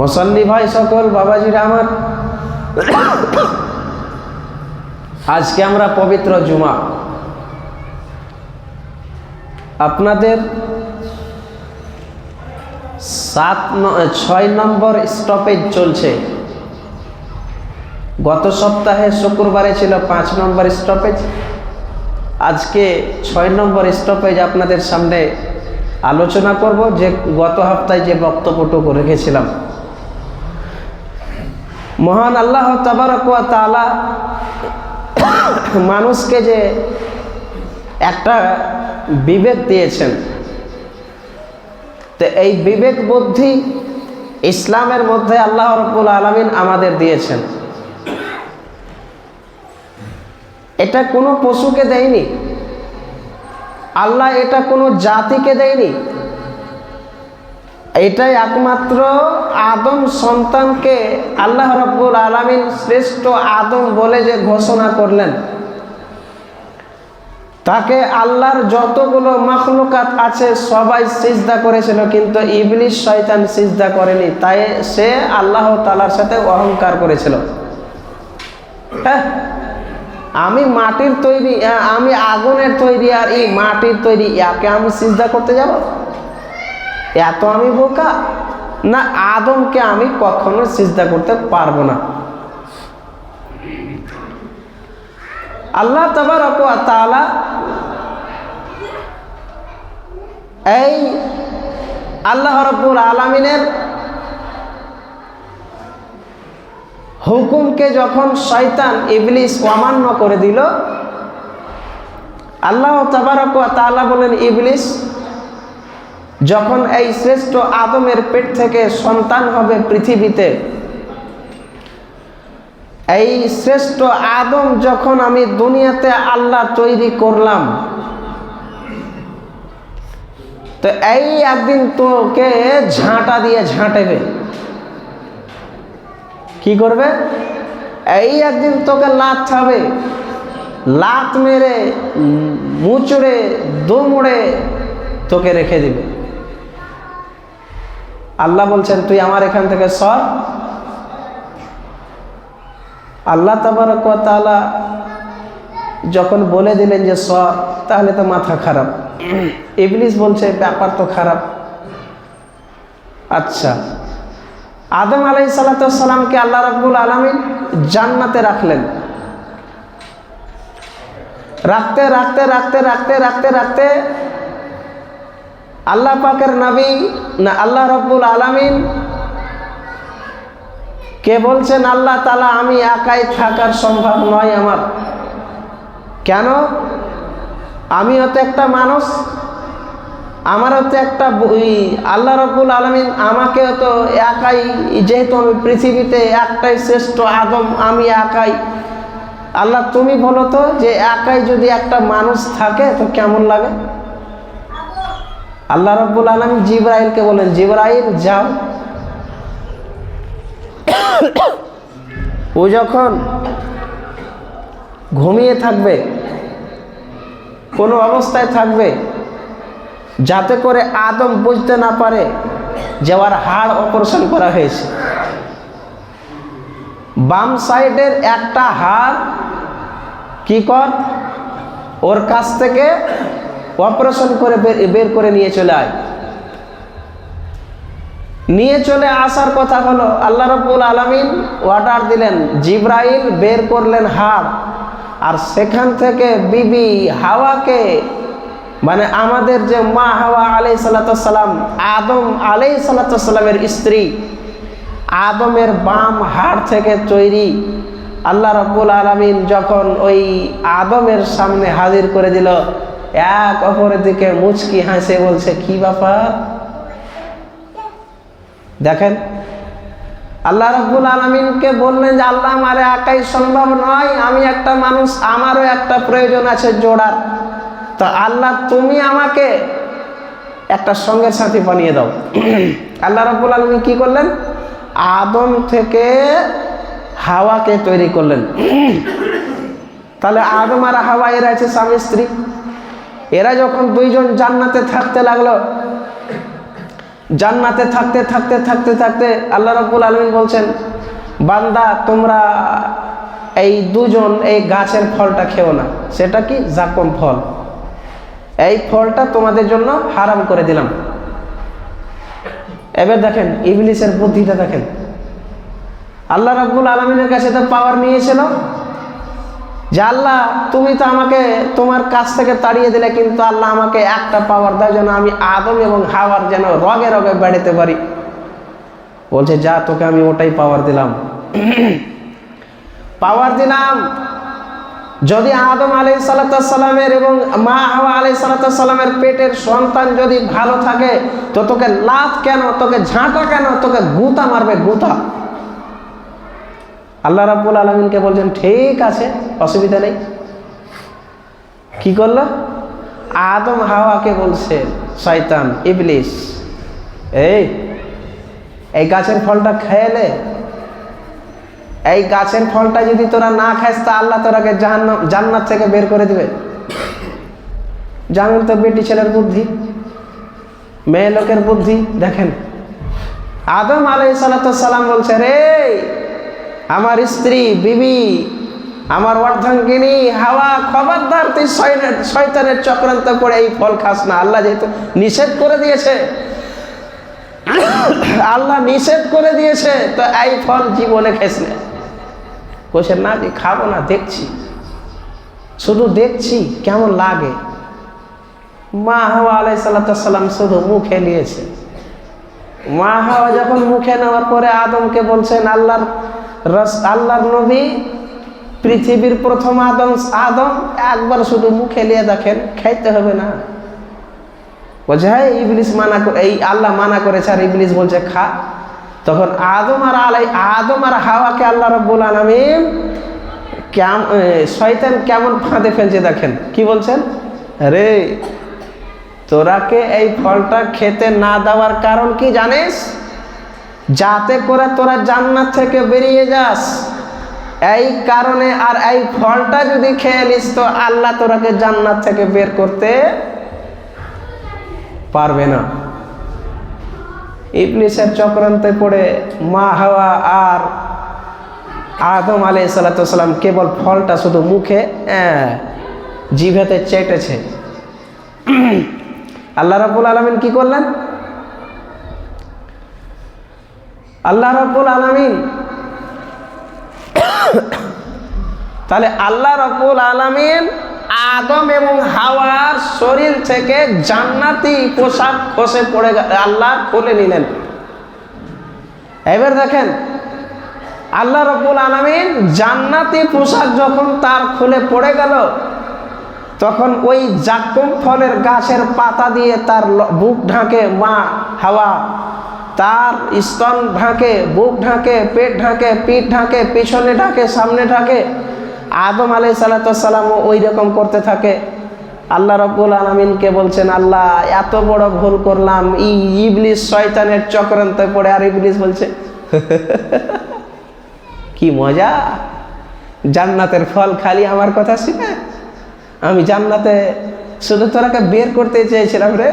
মুসল্লি ভাই, সকল বাবাজিরা আমার। আজকে আমরা পবিত্র জুমা। আপনাদের সাত ছয় নম্বর স্টপেজ চলছে। গত সপ্তাহে শুক্রবারে ছিল পাঁচ নম্বর স্টপেজ আজকে ছয় নম্বর স্টপেজ আপনাদের সামনে আলোচনা করব যে গত সপ্তাহে যে বক্তব্যটুকু রেখেছিলাম। মহান আল্লাহ তাবারক ওয়া তাআলা মানুষকে যে একটা বিবেক দিয়েছেন, তো এই বিবেক বুদ্ধি ইসলামের মধ্যে আল্লাহ রব্বুল আলমিন আমাদের দিয়েছেন। এটা কোনো পশুকে দেয়নি, আল্লাহ এটা কোনো জাতিকে দেয়নি। এটাই একমাত্র আদম সন্তানকে আল্লাহ রব্বুল আলমিন শ্রেষ্ঠ আদম বলে যে ঘোষণা করলেন। তাকে আল্লাহর যতগুলো মখলুকাত আছে সবাই সিজদা করেছিল, কিন্তু ইবলিশ শয়তান সিজদা করেনি, তাই সে আল্লাহ তালার সাথে অহংকার করেছিল। হ্যাঁ আমি মাটির তৈরি আমি আগুনের তৈরি আর এই মাটির তৈরি ইয়াকে আমি সিজদা করতে যাব? এত আমি বোকা? না, আদমকে আমি কখনো সিজদা করতে পারব না। আল্লাহ তাবারক ওয়া তাআলা এই আল্লাহ রব্বুল আলমিনের হুকুমকে যখন শয়তান, ইবলিস অমান্য করে দিল, আল্লাহ তাবারক তালা বলেন, ইবলিস যখন এই শ্রেষ্ঠ আদমের পেট থেকে সন্তান হবে পৃথিবীতে, এই শ্রেষ্ঠ আদম যখন আমি দুনিয়াতে আল্লাহ তৈরি করলাম, তো এই একদিন তোকে ঝাঁটা দিয়ে ঝাঁটেবে। কি করবে? এই একদিন তোকে লাত খাবে। লাত মেরে মুচড়ে, দুমড়ে তোকে রেখে দিবে। আল্লাহ বলছেন, তুই আমার এখান থেকে সর। আল্লাহ তাবারক ওয়া তাআলা যখন বলে দিলেন যে সর, তাহলে তো মাথা খারাপ। ইবলিস বলছে, ব্যাপার তো খারাপ। আচ্ছা আদম আলাই সালাতামকে আল্লাহ রব্বুল আলমিন জান্নাতে রাখলেন। রাখতে রাখতে রাখতে রাখতে রাখতে রাখতে আল্লাহ পাকের নবী না আল্লাহ রব্বুল আলমিন? কে বলছেন, আল্লাহ তালা আমি একাই থাকার সম্ভব নয় আমার কেন? আমি হতে একটা মানুষ, আমারও তো একটা আল্লাহ রব্বুল আলমিন আমাকে তো একাই, যেহেতু আমি পৃথিবীতে একটাই শ্রেষ্ঠ আদম, আমি একাই। আল্লাহ তুমি বলো তো যে একাই যদি একটা মানুষ থাকে তো কেমন লাগে? আল্লাহ রব্বুল আলমিন জিব্রাইলকে বলেন, জিব্রাইল, যাও। ও যখন ঘুমিয়ে থাকবে, কোনো অবস্থায় থাকবে, যাতে করে আদম বুঝতে না পারে যে ওর হাড় অপারেশন করা হয়েছে। বাম সাইডের একটা হাড় কি কর? ওর কাছ থেকে অপারেশন করে বের করে নিয়ে চলে আয়। নিয়ে চলে আসার কথা হলো, আল্লাহ রব্বুল আলমিন অর্ডার দিলেন, জিব্রাইল বের করলেন হাড় আর সেখান থেকে বিবি হাওয়াকে মানে আমাদের যে মা হাওয়া আলাই সাল্লাম আদম আলাই সাল্লামের স্ত্রী, আদমের বাম হাড় থেকে তৈরি, আল্লাহ রব্বুল আলমিন যখন ওই আদমের সামনে হাজির করে দিল এক অপরের দিকে মুচকি হাসে, বলছে, কি ব্যাপার? দেখেন, আল্লাহ রব্বুল আলমিনকে বললেন যে, আল্লাহ আমারে একাই সম্ভব নয়, আমি একটা মানুষ, আমারও একটা প্রয়োজন আছে জোড়ার। তো আল্লাহ, তুমি আমাকে একটা সঙ্গের সাথী বানিয়ে দাও। আল্লাহ রব্বুল আলমিন কি করলেন? আদম থেকে হাওয়াকে তৈরি করলেন। তাহলে আদম আর হাওয়া, এরা আছে স্বামী স্ত্রী এরা যখন দুইজন জান্নাতে থাকতে লাগল, জান্নাতে থাকতে থাকতে থাকতে থাকতে আল্লাহ রাব্বুল আলমিন বলছেন, বান্দা, তোমরা এই দুজন এই গাছের ফলটা খেও না। সেটা কি? জাকম ফল। এই ফলটা তোমাদের জন্য হারাম করে দিলাম। এবার দেখেন, ইবলিসের বুদ্ধিটা দেখেন। আল্লাহ রাব্বুল আলমিনের কাছে তো পাওয়ার নিয়েছিল। যে আল্লাহ, তুমি তো আমাকে তোমার কাছ থেকে তাড়িয়ে দিলে, কিন্তু আল্লাহ আমাকে একটা পাওয়ার দেয় যেন আমি আদম এবং হাওয়ার যেন রগে রগে বেড়াতে পারি। বলছে, যা, তোকে আমি ওটাই পাওয়ার দিলাম। পাওয়ার দিলাম। যদি আদম আলাই সালাতামের এবং মা হাওয়া আলাই সালাতামের পেটের সন্তান যদি ভালো থাকে, তো তোকে লাভ কেন, তোকে ঝাঁটা কেন, তোকে গুতা মারবে, গুতা। আল্লাহ রাব্বুল আলমিনকে বলছেন, ঠিক আছে, অসুবিধা নেই। কি করল? আদম হাওয়াকে বলছে, শয়তান, ইবলিস, এই এই গাছের ফলটা খেয়েলে এই গাছের ফলটা যদি তোরা না খাস, তা আল্লাহ তোরাকে জান্নাত থেকে বের করে দিবে। জানেন তো বেটি ছেলের বুদ্ধি, মেয়ে লোকের বুদ্ধি, দেখেন। আদম আলাই সালাম বলছে, রে আমার স্ত্রী, বিবি, আমার অর্ধাঙ্গিনী, হাওয়া, খবরদার, তুই শয়তানের চক্রান্ত পড়ে এই ফল খাস না। আল্লাহ যেহেতু নিষেধ করে দিয়েছে, আল্লাহ নিষেধ করে দিয়েছে, তো এই ফল জীবনে খেস না। বলছে না যে খাব না, দেখছি। শুধু দেখছি, কেমন লাগে? মা হাওয়া আলাই সাল্লাম শুধু মুখে নিয়েছে। মা হাওয়া যখন মুখে নেওয়ার পরে আদমকে বলছেন, আল্লাহর রস আল্লাহর নবী পৃথিবীর প্রথম আদম আদম একবার শুধু মুখে নিয়ে দেখেন, খাইতে হবে না। বলছে হ্যাঁ ইবলিস মানা করে এই আল্লাহ মানা করেছে আর ইবলিস বলছে, খা। তখন আদম আর আলাই আদম আর হাওয়াকে আল্লাহ রব্বুল আলমিন কেম শয়তান কেমন ফাঁদে ফেলছে দেখেন। কি বলছেন? রে, তোরাকে এই ফলটা খেতে না দেওয়ার কারণ কি জানিস? যাতে করে তোরা জান্নাত থেকে বেরিয়ে যাস। এই কারণে আর এই ফলটা যদি খেয়ে নিস তো আল্লাহ তোরাকে জান্নাত থেকে বের করতে পারবে না। ইবলিসের চক্রান্তে পড়ে মা হাওয়া আর আদম আলাই সালাতাম কেবল ফলটা শুধু মুখে জিভেতে চেটেছে। আল্লাহ রাবুল আলমিন কি করলেন? আল্লাহ রাব্বুল আলামিন। তাহলে আল্লাহ রাব্বুল আলামিন আদম এবং হাওয়ার শরীর থেকে জান্নাতি পোশাক খসে পড়ে আল্লাহ খুলে নিলেন। এবার দেখেন, আল্লাহ রব্বুল আলামিন জান্নাতি পোশাক যখন তার খুলে পড়ে গেল, তখন ওই জাক্কুম ফলের গাছের পাতা দিয়ে তার বুক ঢাকে মা হাওয়া তার স্তন ঢাকে, বুক ঢাকে, পেট ঢাকে, পিঠ ঢাকে, পিছনে ঢাকে, সামনে ঢাকে। আদম আলাই সালাতাম ওই রকম করতে থাকে। আল্লাহ রব্বুল আলমিনকে বলছেন, আল্লাহ, এত বড় ভুল করলাম। ই ইবলিস শয়তানের চক্রান্তে পড়ে। আর ইবলিস বলছে, কি মজা। জান্নাতের ফল খালি আমার কথা শুনে? আমি জান্নাতে শুধু তোরাকে বের করতে চেয়েছিলাম রে।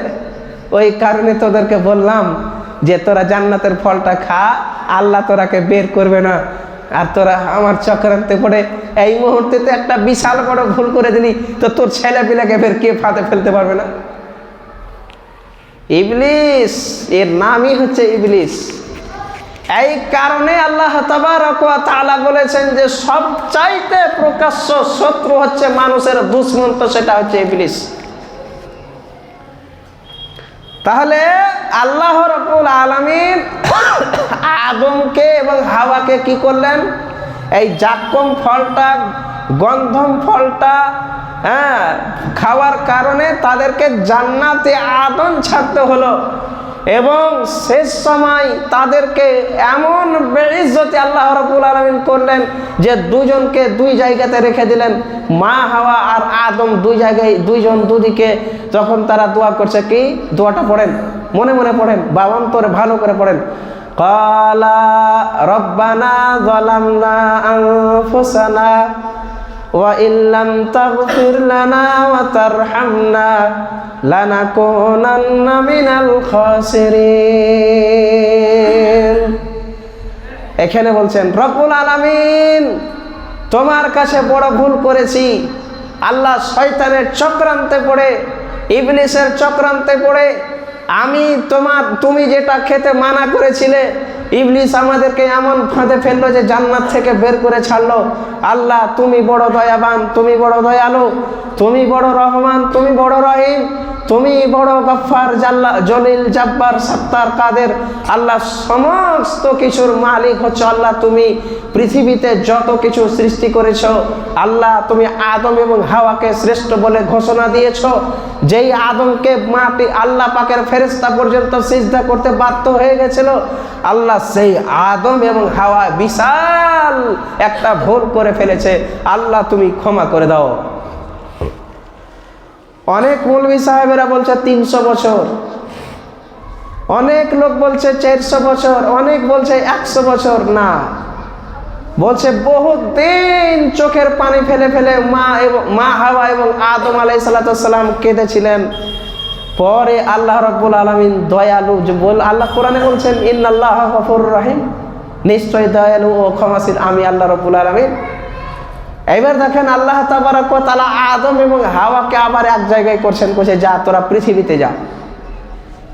ওই কারণে তোদেরকে বললাম যে তোরা জান্নাতের ফলটা খা, আল্লাহ তোরাকে বের করবে না। আর তোরা আমার চক্রান্তে পড়ে। এই মুহূর্তে তো একটা বিশাল বড় ভুল করে দিলি, তো তোর ছেলে পিলাকে ফের কে ফাঁদে ফেলতে পারবে না? ইবলিস, এর নামই হচ্ছে ইবলিস। এই কারণে আল্লাহ তাআলা বলেছেন যে সবচাইতে প্রকাশ্য শত্রু হচ্ছে মানুষের দুশ্মন, তো সেটা হচ্ছে ইবলিস। তাহলে আল্লাহ রকুল আলমিন আদমকে এবং হাওয়াকে কি করলেন? এই জাক্কম ফলটা, গন্ধম ফলটা হ্যাঁ খাওয়ার কারণে তাদেরকে জান্নাতে আদম ছাড়তে হলো। এবং শেষ সময় তাদেরকে এমন বেড়িজ্জতি আল্লাহ রবুল আলমিন করলেন যে দুজনকে দুই জায়গাতে রেখে দিলেন। মা, হাওয়া আর আদম দুই জায়গায় দুইজন দুদিকে যখন তারা দোয়া করছে, কি? দোয়াটা পড়েন, মনে মনে পড়েন বাবান্তরে ভালো করে পড়েন। কলা, রব্বানা জলামনা না وإن لم تغفر لنا وترحمنا لنكونن من الخاسرين এখানে বলছেন রব্বুল আলামিন তোমার কাছে বড় ভুল করেছি আল্লাহ শয়তানের চক্রান্তে পড়ে ইবলিসের চক্রান্তে পড়ে আমি তোমার তুমি যেটা খেতে মানা করেছিলে ইবলিস আমাদেরকে এমন ফাঁদে ফেলল যে জান্নাত থেকে বের করে ছাড়লো। আল্লাহ, তুমি বড় দয়াবান, তুমি বড় দয়ালু, তুমি বড় রহমান, তুমি বড় রহিম, তুমি বড় গফার জাল্লা, জলিল জাব্বার, সত্তার কাদের। আল্লাহ, সমস্ত কিছুর মালিক হচ্ছে আল্লাহ। তুমি পৃথিবীতে যত কিছু সৃষ্টি করেছ, আল্লাহ, তুমি আদম এবং হাওয়াকে শ্রেষ্ঠ বলে ঘোষণা দিয়েছ। যেই আদমকে মাটি আল্লাহ পাকের ফেরেস্তা পর্যন্ত সিজদা করতে বাধ্য হয়ে গেছিল, আল্লাহ সেই আদম এবং হাওয়া বিশাল একটা ভুল করে ফেলেছে। আল্লাহ তুমি ক্ষমা করে দাও। অনেক মৌলভী সাহেবেরা বলছে তিনশো বছর। অনেক লোক বলছে চারশো বছর, অনেক বলছে একশো বছর, না। বলছে বহুত দিন চোখের পানি ফেলে ফেলে মা এবং মা হাওয়া এবং আদম আলাই সাল্লাম কেঁদেছিলেন। পরে আল্লাহ রব্বুল আলমিন দয়ালু যে বল আল্লাহ কোরআনে বলছেন ইন আল্লাহ গফুর রহিম। নিশ্চয় দয়ালু ও ক্ষমাসীন আমি আল্লাহ রব্বুল আলমিন। এবার দেখেন আল্লাহ তাবারক তালা আদম এবং হাওয়াকে আবার এক জায়গায় করছেন করছে যা, তোরা পৃথিবীতে যা।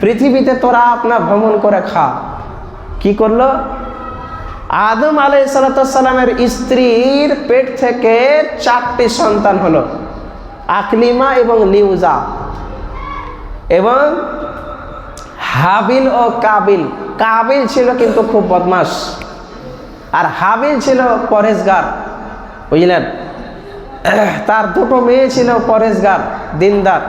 পৃথিবীতে তোরা আপনার ভ্রমণ করে খা। কি করল? আদম আলাই সালাতামের স্ত্রীর পেট থেকে চারটি সন্তান হলো, আকলিমা এবং লিউজা। এবং হাবিল ও কাবিল। কাবিল ছিল কিন্তু খুব বদমাস আর হাবিল ছিল পরেশগার বুঝলেন? তার দুটো মেয়ে ছিল পরেশগার দিনদার।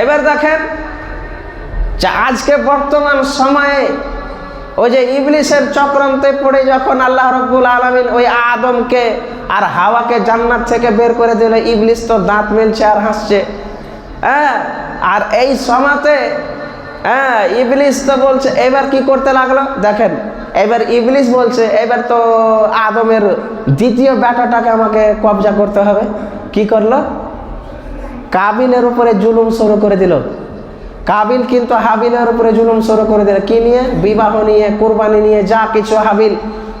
এবার দেখেন যে আজকে বর্তমান সময়ে ওই যে ইবলিশের চক্রান্তে পড়ে যখন আল্লাহ রব্বুল আলমিন ওই আদমকে আর হাওয়াকে জান্নাত থেকে বের করে দিল, ইবলিস তো দাঁত মেলছে আর হাসছে। হ্যাঁ আর এই সমাতে হ্যাঁ ইবলিস তো বলছে, এবার কি করতে লাগল? দেখেন, এবার ইবলিস বলছে, এবার তো আদমের দ্বিতীয় ব্যাটাটাকে আমাকে কবজা করতে হবে। কি করল? কাবিলের উপরে জুলুম শুরু করে দিল। কাবিল কিন্তু হাবিলের উপরে জুলুম শুরু করে দিল। কি নিয়ে? বিবাহ নিয়ে, কোরবানি নিয়ে, যা কিছু হাবিল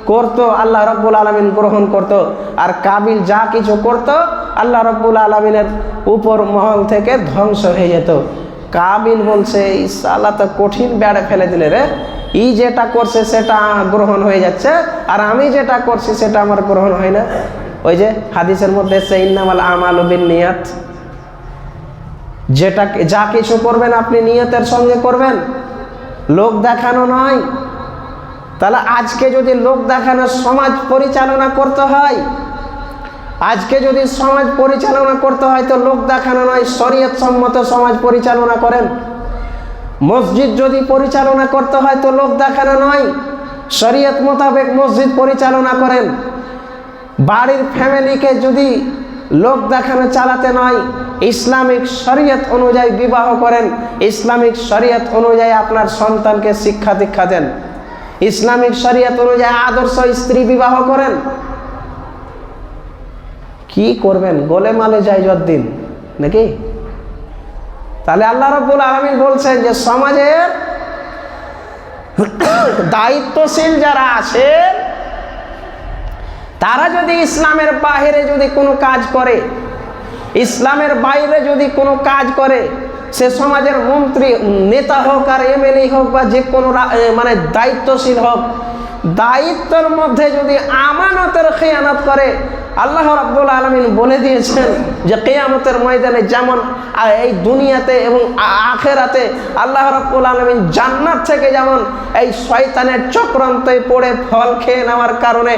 করতো, আল্লাহ রব্বুল আলমিন গ্রহণ করত। আর কাবিল যা কিছু করত, আল্লাহ রব্বুল আলমিনের উপর মহল থেকে ধ্বংস হয়ে যেত। কাবিল বলছে, এই সালা তো কঠিন বেড়ে ফেলে দিলে রে। ই যেটা করছে সেটা গ্রহণ হয়ে যাচ্ছে। আর আমি যেটা করছি সেটা আমার গ্রহণ হয় না। ওই যে হাদিসের মধ্যে সে ইন্নামাল আমাল বিন নিয়াত। যেটা যা কিছু করবেন আপনি নিয়তের সঙ্গে করবেন। লোক দেখানো নয়। তাহলে আজকে যদি লোক দেখানো সমাজ পরিচালনা করতে হয়, আজকে যদি সমাজ পরিচালনা করতে হয় তো লোক দেখানো নয়, শরীয়ত সম্মত সমাজ পরিচালনা করেন। মসজিদ যদি পরিচালনা করতে হয় তো লোক দেখানো নয়, শরীয়ত মোতাবেক মসজিদ পরিচালনা করেন। বাড়ির ফ্যামিলিকে যদি লোক দেখানো চালাতে নয় ইসলামিক শরীয়ত অনুযায়ী বিবাহ করেন, ইসলামিক শরীয়ত অনুযায়ী আপনার সন্তানকে শিক্ষা দীক্ষা দেন। ইসলামিক শরীয়ত অনুযায়ী আদর্শ স্ত্রী বিবাহ করেন। কি করবেন? গোলে মালে যায় যদ্দিন নাকি? তাহলে আল্লাহ রব্বুল আলমিন বলছেন যে সমাজের দায়িত্বশীল যারা আছে তারা যদি ইসলামের বাহিরে যদি কোনো কাজ করে ইসলামের বাইরে যদি কোনো কাজ করে, সে সমাজের মন্ত্রী, নেতা হোক আর এমএলএ হোক বা যে কোনো মানে দায়িত্বশীল হোক, দায়িত্বের মধ্যে যদি আমানতের খেয়ানত করে আল্লাহ রাব্বুল আলমিন বলে দিয়েছেন যে কেয়ামতের ময়দানে যেমন এই দুনিয়াতে এবং আখেরাতে আল্লাহ রাব্বুল আলমিন জান্নাত থেকে যেমন এই শয়তানের চক্রান্তে পড়ে ফল খেয়ে নেওয়ার কারণে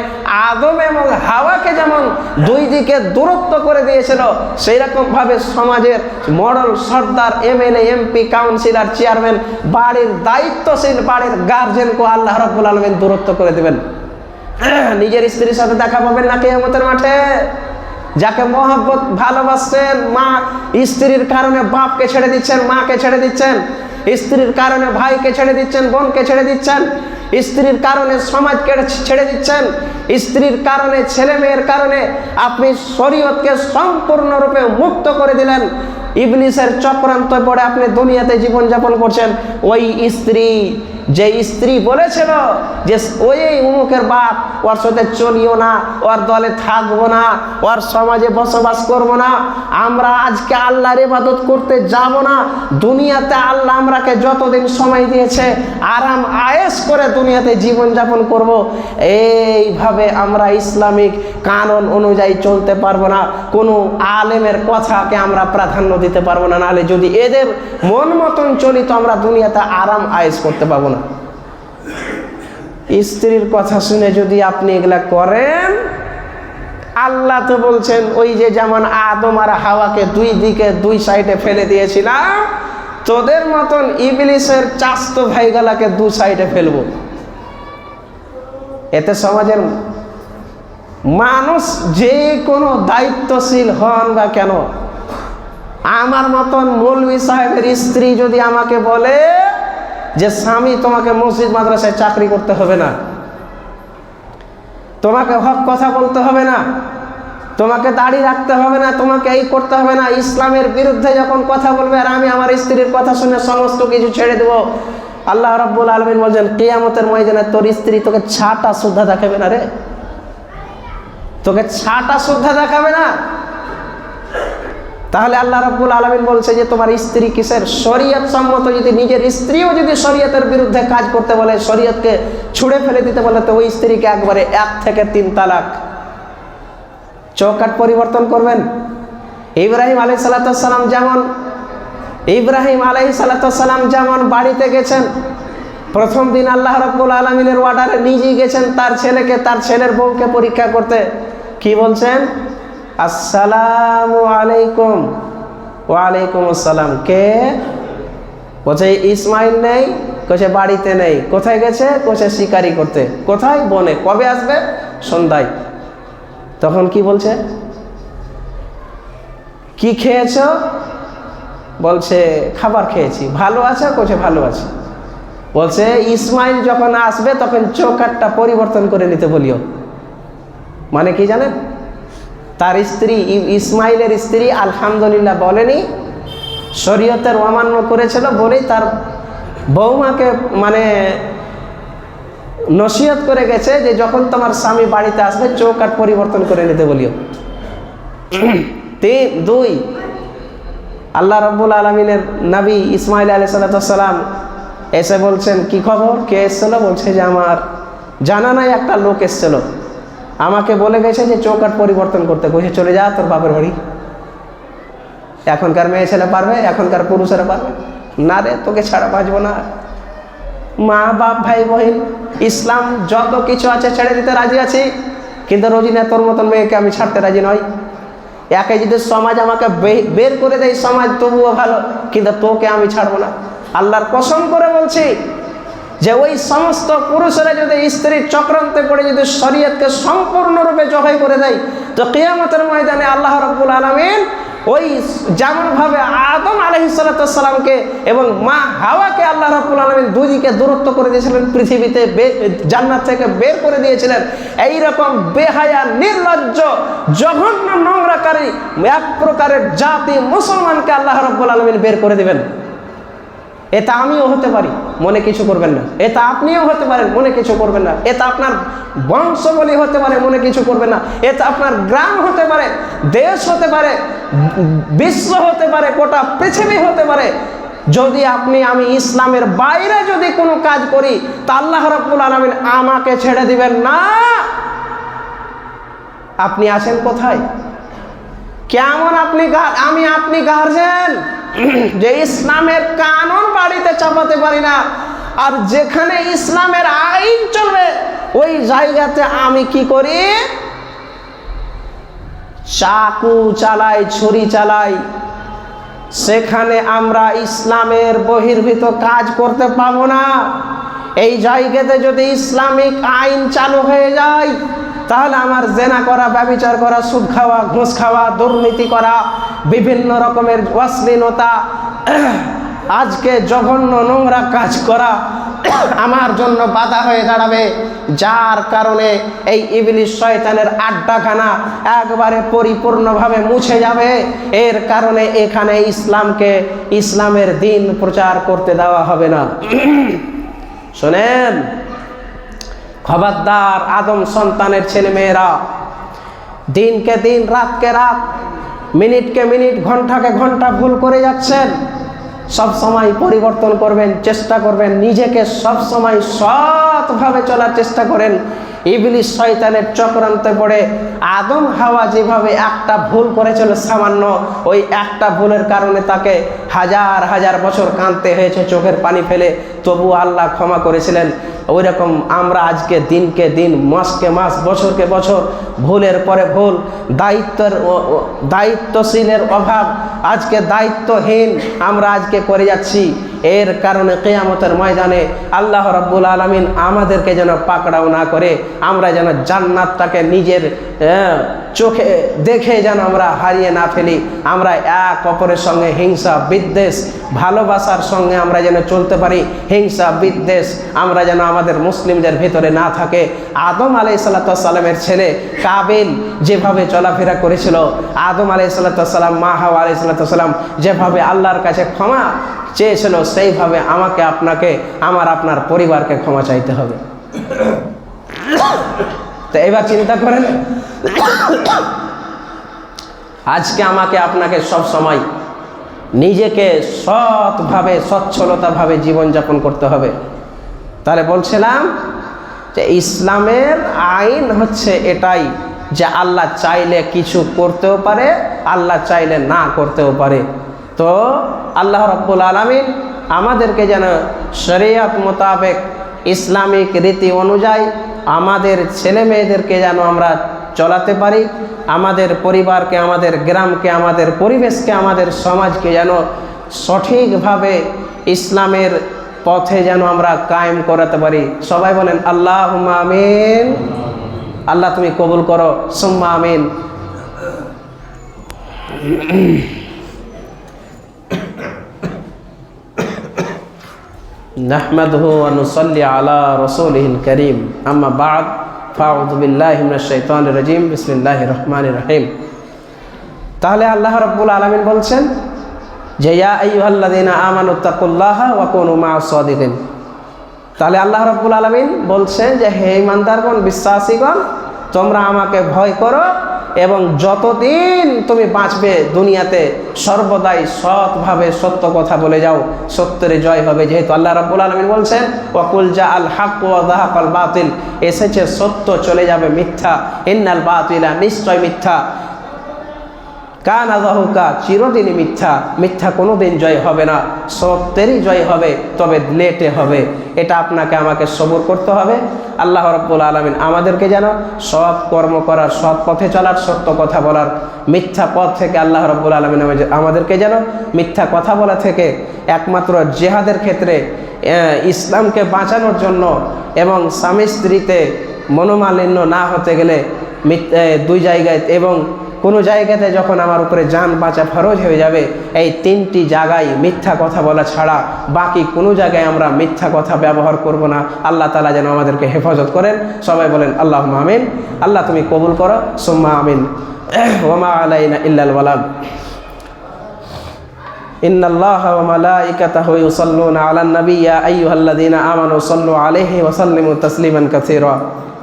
আদম এবং হাওয়াকে যেমন দুই দিকে দূরত্ব করে দিয়েছিল সেই রকমভাবে সমাজের মডেল সর্দার, এমএলএ, এমপি, কাউন্সিলর, চেয়ারম্যান, বাড়ির দায়িত্বশীল, বাড়ির গার্জেনকে আল্লাহ রাব্বুল আলমিন দূরত্ব করে দেবেন। নিজের স্ত্রীর সাথে দেখা পাবেন না কেয়ামতের মাঠে। যাকে মহব্বত ভালোবাসছেন, মা স্ত্রীর কারণে বাপকে ছেড়ে দিচ্ছেন, মাকে ছেড়ে দিচ্ছেন, স্ত্রীর কারণে ভাইকে ছেড়ে দিচ্ছেন, বোনকে ছেড়ে দিচ্ছেন, স্ত্রীর কারণে সমাজকে ছেড়ে দিচ্ছেন, স্ত্রীর কারণে ছেলে মেয়ের কারণে আপনি শরীয়তকে সম্পূর্ণরূপে মুক্ত করে দিলেন। ইবলিসের চক্রান্ত পড়ে আপনি দুনিয়াতে জীবনযাপন করছেন। ওই স্ত্রী, যে স্ত্রী বলেছিল যে ওই উমুকের বাপ ওর সাথে চলিও না, ওর দলে থাকব না, ওর সমাজে বসবাস করব না, আমরা আজকে আল্লাহর ইবাদত করতে যাব না, দুনিয়াতে আল্লাহ আমরাকে যতদিন সময় দিয়েছে আরাম আয়েস করে দুনিয়াতে জীবনযাপন করব। এইভাবে আমরা ইসলামিক কানুন অনুযায়ী চলতে পারব না। কোনো আলেমের কথাকে আমরা প্রাধান্য দিতে পারব না, নাহলে যদি এদের মন মতন চলি তো আমরা দুনিয়াতে আরাম আয়েস করতে পারব না। স্ত্রীর কথা শুনে যদি আপনি এগুলা করেন, আল্লাহ তো বলছেন, ওই যে যেমন আদম আর হাওয়াকে দুই দিকে, দুই সাইডে ফেলে দিয়েছিলাম, তোদের মতন ইবলিসের চাস্ত ভাইগালাকে দু সাইডে ফেলব। এতে সমাজের মানুষ যে কোনো দায়িত্বশীল হন বা কেন আমার মতন মৌলভী সাহেবের স্ত্রী যদি আমাকে বলে যে, স্বামী, তোমাকে মসজিদ, মাদ্রাসায় চাকরি করতে হবে না। তোমাকে হক কথা বলতে হবে না। তোমাকে দাড়ি রাখতে হবে না। তোমাকে এই করতে হবে না। ইসলামের বিরুদ্ধে যখন কথা বলবে আর আমি আমার স্ত্রীর কথা শুনে সমস্ত কিছু ছেড়ে দেবো, আল্লাহ রব্বুল আলমিন বলছেন, কেয়ামতের ময়দানে তোর স্ত্রী তোকে ছাটা শ্রদ্ধা দেখাবে না রে। তোকে ছাটা শ্রদ্ধা দেখাবে না। তাহলে আল্লাহ রাব্বুল আলমিন বলছে যে তোমার স্ত্রী কিসের? শরীয়ত সম্মত যদি নিজের স্ত্রীও যদি শরীয়তের বিরুদ্ধে কাজ করতে বলে, শরীয়তকে ছুড়ে ফেলে দিতে বলে, তো ওই স্ত্রীকে একবারে এক থেকে তিন তালাক। চৌকাট পরিবর্তন করবেন। ইব্রাহিম আলাই সালাতাম যেমন, ইব্রাহিম আলাই সালাতাম যেমন বাড়িতে গেছেন, প্রথম দিন আল্লাহ রব্বুল আলমিনের অর্ডারে নিজেই গেছেন, তার ছেলেকে, তার ছেলের বউকে পরীক্ষা করতে। কি বলছেন? আসসালামু আলাইকুম। ওয়ালাইকুম আসসালাম। কে? বলছে, ইসমাইল নেই কোছে বাড়িতে নেই। কোথায় গেছে? কোছে শিকারি করতে। কোথায়? বনে। কবে আসবে? সন্ধ্যায়। তখন কি বলছে? কি খেয়েছ? বলছে, খাবার খেয়েছি। ভালো আছে? কোছে ভালো আছে। বলছে, ইসমাইল যখন আসবে, তখন চৌকাটটা পরিবর্তন করে নিতে বলিও। মানে কি জানেন? তার স্ত্রী ইসমাইলের স্ত্রী আলহামদুলিল্লাহ বলেনি। শরীয়তের অমান্য করেছিল বলেই তার বৌমাকে মানে নসিহত করে গেছে যে যখন তোমার স্বামী বাড়িতে আসবে চৌকাট পরিবর্তন করে নিতে বলিও। তিন দুই, আল্লাহ রব্বুল আলমিনের নবী ইসমাইল আলি সাল্লাম এসে বলছেন, কি খবর? কে এসেছিল? বলছে যে, আমার জানা নাই একটা লোক এসেছিল। আমাকে বলে গেছে যে চৌকাট পরিবর্তন করতে। কইছে, চলে যা, তোর বাপের বাড়ি। এখনকার মেয়ে ছেলে পারবে, এখনকার পুরুষেরা পারবে? না রে, তোকে ছাড়া বাঁচবো না। মা, বাপ, ভাই, বহিন, ইসলাম যত কিছু আছে ছেড়ে দিতে রাজি আছি, কিন্তু রোজিনা তোর মতন মেয়েকে আমি ছাড়তে রাজি নই। একে যদি সমাজ আমাকে বের করে দেয়, সমাজ তবুও ভালো, কিন্তু তোকে আমি ছাড়বো না। আল্লাহর কসম করে বলছি যে ওই সমস্ত পুরুষেরা যদি স্ত্রীর চক্রান্তে পড়ে, যদি শরীয়তকে সম্পূর্ণরূপে জবাই করে দেয়, তো কেয়ামতের ময়দানে আল্লাহ রব্বুল আলমিন ওই যেমনভাবে আদম আলহিসাল্লামকে এবং মা হাওয়াকে আল্লাহ রব্বুল আলমিন দুদিকে দূরত্ব করে দিয়েছিলেন, পৃথিবীতে জান্নাত থেকে বের করে দিয়েছিলেন। এই রকম বেহায়া, নির্লজ্জ, জঘন্য নোংরাকারী এক প্রকারের জাতি মুসলমানকে আল্লাহ রব্বুল আলমিন বের করে দিবেন। এটা আমিও হতে পারি, মনে কিছু করবেন না। এটা আপনিও হতে পারেন, মনে কিছু করবেন না। এটা আপনার বংশবলী হতে পারে, মনে কিছু করবেন না। এটা আপনার গ্রাম হতে পারে, দেশ হতে পারে, বিশ্ব হতে পারে, গোটা পৃথিবী হতে পারে। যদি আপনি, আমি ইসলামের বাইরে যদি কোনো কাজ করি, তা আল্লাহ রব্বুল আলমিন আমাকে ছেড়ে দিবেন না। আপনি আছেন কোথায়? কেমন আপনি আমি আপনি গার্জেন যে ইসলামের কানুন বাড়িতে চাপাতে পারি না, আর যেখানে ইসলামের আইন চলবে, ওই জায়গাতে আমি কি করি? চাকু চালাই, ছুরি চালাই। সেখানে আমরা ইসলামের বহির্ভূত কাজ করতে পাবো না। এই জায়গাতে যদি ইসলামিক আইন চালু হয়ে যায় তাহলে আমার জেনা করা, ব্যবচার করা, সুদ খাওয়া, ঘুষ খাওয়া, দুর্নীতি করা, বিভিন্ন রকমের অশ্লীলতা, আজকে জঘন্য নোংরা কাজ করা আমার জন্য বাধা হয়ে দাঁড়াবে, যার কারণে এই ইবলিশ শয়তানের আড্ডাখানা একবারে পরিপূর্ণভাবে মুছে যাবে। এর কারণে এখানে ইসলামকে, ইসলামের দিন প্রচার করতে দেওয়া হবে না। শোনেন খবরদার আদম সন্তানের ছেলে মেয়েরা দিনকে দিন, রাতকে রাত, মিনিটকে মিনিট, ঘন্টাকে ঘণ্টা ভুল করে যাচ্ছেন। সব সময় পরিবর্তন করবেন, চেষ্টা করবেন, নিজেকে সব সময় সৎভাবে চলার চেষ্টা করেন। ইবলিশ শয়তানের চক্রান্তে পড়ে। আদম হাওয়া যেভাবে একটা ভুল করেছিল, সামান্য ওই একটা ভুলের কারণে তাকে হাজার হাজার বছর কাঁদতে হয়েছে, চোখের পানি ফেলে। তবু আল্লাহ ক্ষমা করেছিলেন। ওই রকম আমরা আজকে দিনকে দিন, মাসকে মাস, বছরকে বছর ভুলের পরে ভুল, দায়িত্বের দায়িত্বশীলের অভাব, আজকে দায়িত্বহীন আমরা আজকে করে যাচ্ছি। এর কারণে কেয়ামতের ময়দানে আল্লাহ রাব্বুল আলমিন আমাদেরকে যেন পাকড়াও না করে, আমরা যেন জান্নাতটাকে নিজের চোখে দেখে যেন আমরা হারিয়ে না ফেলি। আমরা এক অপরের সঙ্গে হিংসা, বিদ্বেষ, ভালোবাসার সঙ্গে আমরা যেন চলতে পারি। হিংসা, বিদ্বেষ, আমরা যেন আমাদের মুসলিমদের ভিতরে না থাকে। আদম আলাই সাল্লামের ছেলে কাবিল যেভাবে চলাফেরা করেছিল, আদম আলাই সাল্লাম মা আলাই সাল্লাম যেভাবে আল্লাহর কাছে ক্ষমা চেয়েছিল, সেইভাবে আমাকে, আপনাকে, আমার আপনার পরিবারকে ক্ষমা চাইতে হবে। তো এবার চিন্তা করেন, আজকে আমাকে আপনাকে সব সময় নিজেকে সৎভাবে, সচ্ছলতাভাবে জীবনযাপন করতে হবে। তাহলে বলছিলাম যে ইসলামের আইন হচ্ছে এটাই যে আল্লাহ চাইলে কিছু করতেও পারে, আল্লাহ চাইলে না করতেও পারে। তো আল্লাহ রব্বুল আলমিন আমাদেরকে যেন শরিয়াত মোতাবেক ইসলামিক রীতি অনুযায়ী আমাদের ছেলে মেয়েদেরকে যেন আমরা চলাতে পারি, আমাদের পরিবারকে, আমাদের গ্রামকে, আমাদের পরিবেশকে, আমাদের সমাজকে যেন সঠিকভাবে ইসলামের পথে যেন আমরা কায়েম করাতে পারি। সবাই বলেন আল্লাহ আমিন। আল্লাহ তুমি কবুল করো। সুম্মা আমিন। نحمده ونصلي على رسوله الكريم أما بعد فأعوذ بالله من الشيطان الرجيم بسم الله الرحمن الرحيم তাহলে আল্লাহ রাব্বুল আলামিন বলছেন যে ইয়া আইয়ুহাল্লাযীনা আমানু তাকুল্লাহা ওয়া কুনু মা'আস সাদিকিন তাহলে আল্লাহ রাব্বুল আলামিন বলছেন যে হে ইমানদারগণ বিশ্বাসীগণ তোমরা আমাকে ভয় করো এবং যতদিন তুমি বাঁচবে দুনিয়াতে, সর্বদাই সৎভাবে সত্য কথা বলে যাও। সত্যের জয় হবে, যেহেতু আল্লাহ রাব্বুল আলমিন বলছেন, ওয়াকুল জা আল হাক ওয়া যাহাকাল বাতিল। এসেছে সত্য চলে যাবে মিথ্যা, ইন্নাল বাতিলা নিশ্চয় মিথ্যা। কান আদাহুকা চিরদিনই মিথ্যা মিথ্যা কোনো দিন জয় হবে না। সত্যেরই জয় হবে, তবে লেটে হবে। এটা আপনাকে আমাকে সবর করতে হবে। আল্লাহ রব্বুল আলমিন আমাদেরকে যেন সৎ কর্ম করার, সৎ পথে চলার, সত্য কথা বলার, মিথ্যা পথ থেকে আল্লাহ রব্বুল আলমিন আমাদেরকে যেন মিথ্যা কথা বলা থেকে একমাত্র জেহাদের ক্ষেত্রে ইসলামকে বাঁচানোর জন্য এবং স্বামী স্ত্রীতে মনোমালিন্য না হতে গেলে দুই জায়গায় এবং কোনো জায়গাতে যখন আমার উপরে যান বাঁচা ফরজ হয়ে যাবে এই তিনটি জায়গায় মিথ্যা কথা বলা ছাড়া বাকি কোনো জায়গায় আমরা মিথ্যা কথা ব্যবহার করব না আল্লাহ তালা যেন আমাদেরকে হেফাজত করেন সবাই বলেন আল্লাহ আমিন আল্লাহ তুমি কবুল করো সোম্মা আমিন ওমা আলাইনা ইল্লাল বালাগ إن الله وملائكته يصلون على النبي يا أيها الذين آمنوا صلوا عليه وسلموا تسليما كثيرا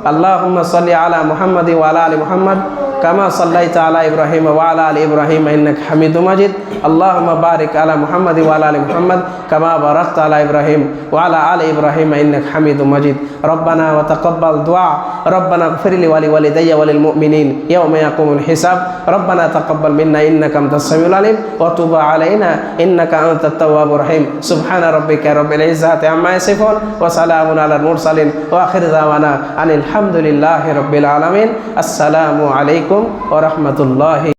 اللهم صل على محمد وعلى آل محمد كما صليت على إبراهيم وعلى آل إبراهيم إنك حميد مجيد. اللهم بارك على محمد وعلى آل محمد كما باركت على إبراهيم وعلى آل إبراهيم إنك حميد مجيد. ربنا وتقبل دعاء. ربنا اغفر لي ولوالدي وللمؤمنين. يوم يقوم الحساب. ربنا تقبل منا إنك أنت السميع العليم. وتب علينا إنك أنت التواب الرحيم. سبحان ربك رب العزة عما يصفون. وسلام على المرسلين. وآخر دعوانا أن الحمد لله رب العالمين. السلام عليكم. আলাইকুম ও রহমতুল্লাহ